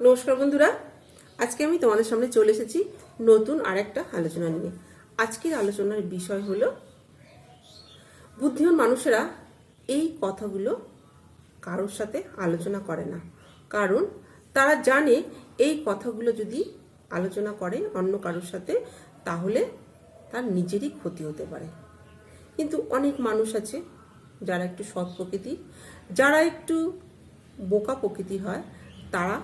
নমস্কার বন্ধুরা, আজকে আমি তোমাদের সামনে চলে এসেছি নতুন আরেকটা আলোচনা নিয়ে। আজকের আলোচনার বিষয় হলো, বুদ্ধিমান মানুষেরা এই কথাগুলো কারোর সাথে আলোচনা করে না। কারণ তারা জানে এই কথাগুলো যদি আলোচনা করে অন্য কারোর সাথে, তাহলে তার নিজেরই ক্ষতি হতে পারে। কিন্তু অনেক মানুষ আছে যারা একটু সৎ প্রকৃতি, যারা একটু বোকা প্রকৃতি হয়, তারা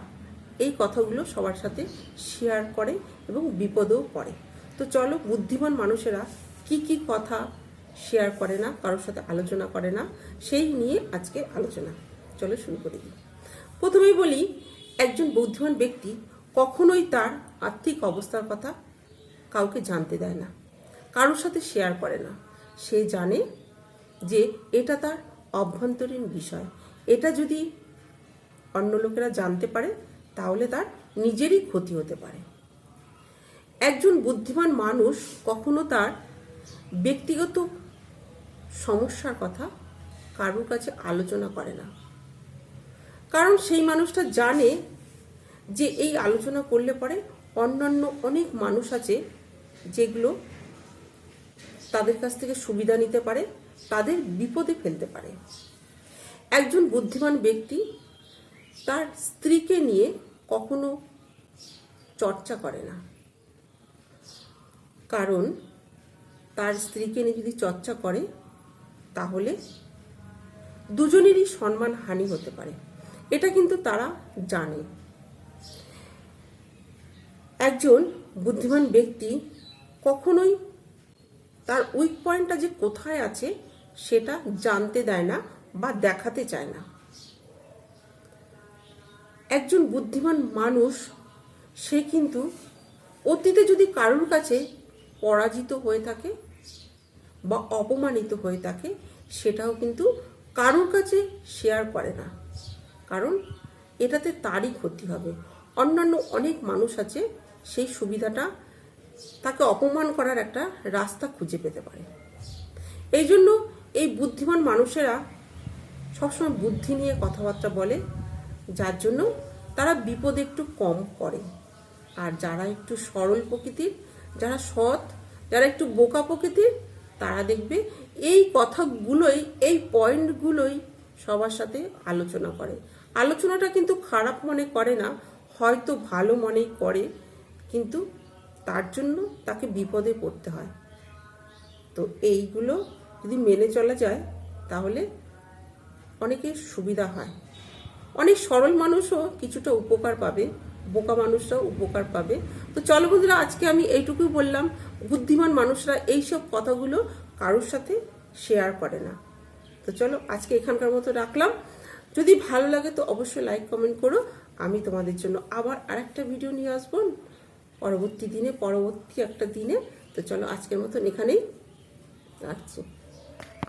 এই কথাগুলো সবার সাথে শেয়ার করে এবং বিপদেও পড়ে। তো চলো, বুদ্ধিমান মানুষেরা কি কি কথা শেয়ার করে না, কারোর সাথে আলোচনা করে না, সেই নিয়ে আজকে আলোচনা। চলো শুরু করে। দিই প্রথমেই বলি, একজন বুদ্ধিমান ব্যক্তি কখনোই তার আর্থিক অবস্থার কথা কাউকে জানতে দেয় না, কারোর সাথে শেয়ার করে না। সে জানে যে এটা তার অভ্যন্তরীণ বিষয়। এটা যদি অন্য লোকেরা জানতে পারে তাহলে তার নিজেরই ক্ষতি হতে পারে। একজন বুদ্ধিমান মানুষ কখনো তার ব্যক্তিগত সমস্যার কথা কারোর কাছে আলোচনা করে না। কারণ সেই মানুষটা জানে যে এই আলোচনা করলে পরে অন্যান্য অনেক মানুষ আছে যেগুলো তাদের কাছ থেকে সুবিধা নিতে পারে, তাদের বিপদে ফেলতে পারে। একজন বুদ্ধিমান ব্যক্তি তার স্ত্রীকে নিয়ে কখনো চর্চা করে না। কারণ তার স্ত্রীকে নিয়ে যদি চর্চা করে, তাহলে দুজনেরই সম্মান হানি হতে পারে। এটা কিন্তু তারা জানে। একজন বুদ্ধিমান ব্যক্তি কখনোই তার উইক পয়েন্টটা যে কোথায় আছে, সেটা জানতে দেয় না বা দেখাতে চায় না। একজন বুদ্ধিমান মানুষ, সে কিন্তু অতীতে যদি কারোর কাছে পরাজিত হয়ে থাকে বা অপমানিত হয়ে থাকে, সেটাও কিন্তু কারোর কাছে শেয়ার করে না। কারণ এটাতে তারই ক্ষতি হবে। অন্যান্য অনেক মানুষ আছে, সেই সুবিধাটা তাকে অপমান করার একটা রাস্তা খুঁজে পেতে পারে। এই জন্য এই বুদ্ধিমান মানুষেরা সবসময় বুদ্ধি নিয়ে কথাবার্তা বলে, যার জন্য তারা বিপদ একটু কম করে। আর যারা একটু সরল প্রকৃতির, যারা সৎ, যারা একটু বোকা প্রকৃতির, তারা দেখবে এই কথাগুলোই, এই পয়েন্টগুলোই সবার সাথে আলোচনা করে। আলোচনাটা কিন্তু খারাপ মনে করে না, হয়তো ভালো মনেই করে, কিন্তু তার জন্য তাকে বিপদে পড়তে হয়। তো এইগুলো যদি মেনে চলা যায়, তাহলে অনেকের সুবিধা হয়। অনেক সরল মানুষও কিছুটা উপকার পাবে, বোকা মানুষরাও উপকার পাবে। তো চলো বন্ধুরা, আজকে আমি এইটুকুই বললাম, বুদ্ধিমান মানুষরা এইসব কথাগুলো কারোর সাথে শেয়ার করে না। তো চলো, আজকে এখানকার মতো রাখলাম। যদি ভালো লাগে তো অবশ্যই লাইক কমেন্ট করো। আমি তোমাদের জন্য আবার আরেকটা ভিডিও নিয়ে আসব পরবর্তী দিনে, পরবর্তী একটা দিনে। তো চলো, আজকের মতন এখানেই রাখছি।